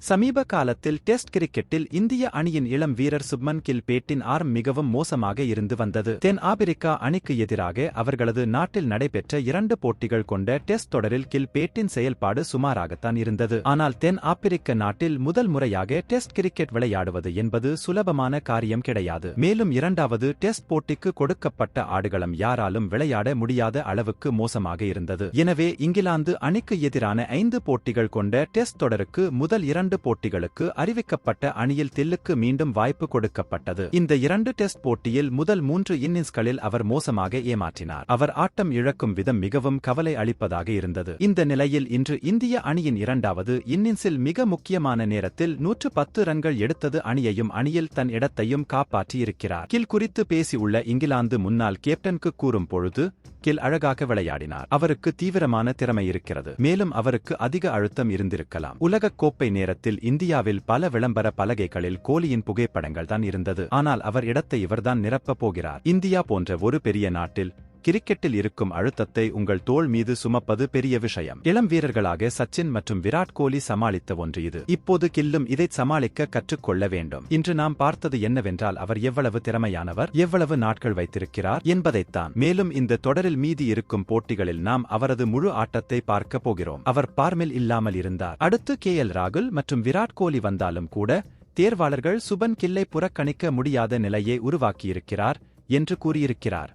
சமீப காலத்தில் டெஸ்ட் கிரிக்கெட்டில் இந்திய அணியின் இளம் வீரர் சுப்மன் கில் பேட்டின் ஆர்ம் மிகவும் மோசமாக இருந்து வந்தது. தென் ஆப்பிரிக்கா அணிக்கு எதிராக அவர்களது நாட்டில் நடைபெற்ற இரண்டு போட்டிகள் கொண்ட டெஸ்ட் தொடரில் கில் பேட்டின் செயல்பாடு சுமாராகத்தான் இருந்தது. ஆனால் தென் ஆப்பிரிக்க நாட்டில் முதல் முறையாக டெஸ்ட் கிரிக்கெட் விளையாடுவது என்பது சுலபமான காரியம் கிடையாது. மேலும் இரண்டாவது டெஸ்ட் போட்டிக்கு கொடுக்கப்பட்ட ஆடுகளம் யாராலும் விளையாட முடியாத அளவுக்கு மோசமாக இருந்தது. எனவே இங்கிலாந்து அணிக்கு எதிரான ஐந்து போட்டிகள் கொண்ட டெஸ்ட் தொடருக்கு முதல் இரண்டு போட்டிகளுக்கு அறிவிக்கப்பட்ட அணியில் தில்லுக்கு மீண்டும் வாய்ப்பு கொடுக்கப்பட்டது. இந்த இரண்டு டெஸ்ட் போட்டியில் முதல் மூன்று இன்னிங்ஸ்களில் அவர் மோசமாக ஏமாற்றினார். அவர் ஆட்டம் இழக்கும் விதம் மிகவும் கவலை அளிப்பதாக இருந்தது. இந்த நிலையில் இன்று இந்திய அணியின் இரண்டாவது இன்னிங்ஸில் மிக முக்கியமான நேரத்தில் நூற்று பத்து ரன்கள் எடுத்தது அணியையும் அணியில் தன் இடத்தையும் காப்பாற்றியிருக்கிறார். கில் குறித்து பேசியுள்ள இங்கிலாந்து முன்னாள் கேப்டனுக்கு கூறும் பொழுது கில் அழகாக விளையாடினார். அவருக்கு தீவிரமான திறமை இருக்கிறது. மேலும் அவருக்கு அதிக அழுத்தம் இருந்திருக்கலாம். உலகக் கோப்பை நேரத்தில் இந்தியாவில் பல விளம்பர பலகைகளில் கோலியின் புகைப்படங்கள் தான் இருந்தது. ஆனால் அவர் இடத்தை இவர்தான் நிரப்பப் போகிறார். இந்தியா போன்ற ஒரு பெரிய நாட்டில் கிரிக்கெட்டில் இருக்கும் அழுத்தத்தை உங்கள் தோள் மீது சுமப்பது பெரிய விஷயம். இளம் வீரர்களாக சச்சின் மற்றும் விராட் கோலி சமாளித்த ஒன்று இது. இப்போது கில்லும் இதை சமாளிக்க கற்றுக்கொள்ள வேண்டும். இன்று நாம் பார்த்தது என்னவென்றால் அவர் எவ்வளவு திறமையானவர் எவ்வளவு நாட்கள் வைத்திருக்கிறார் என்பதைத்தான். மேலும் இந்த தொடரில் மீதி இருக்கும் போட்டிகளில் நாம் அவரது முழு ஆட்டத்தை பார்க்க போகிறோம். அவர் பார்மில் இல்லாமல் இருந்தார். அடுத்து கே எல் ராகுல் மற்றும் விராட் கோலி வந்தாலும் கூட தேர்வாளர்கள் சுபன் கில்லை புறக்கணிக்க முடியாத நிலையை உருவாக்கியிருக்கிறார் என்று கூறியிருக்கிறார்.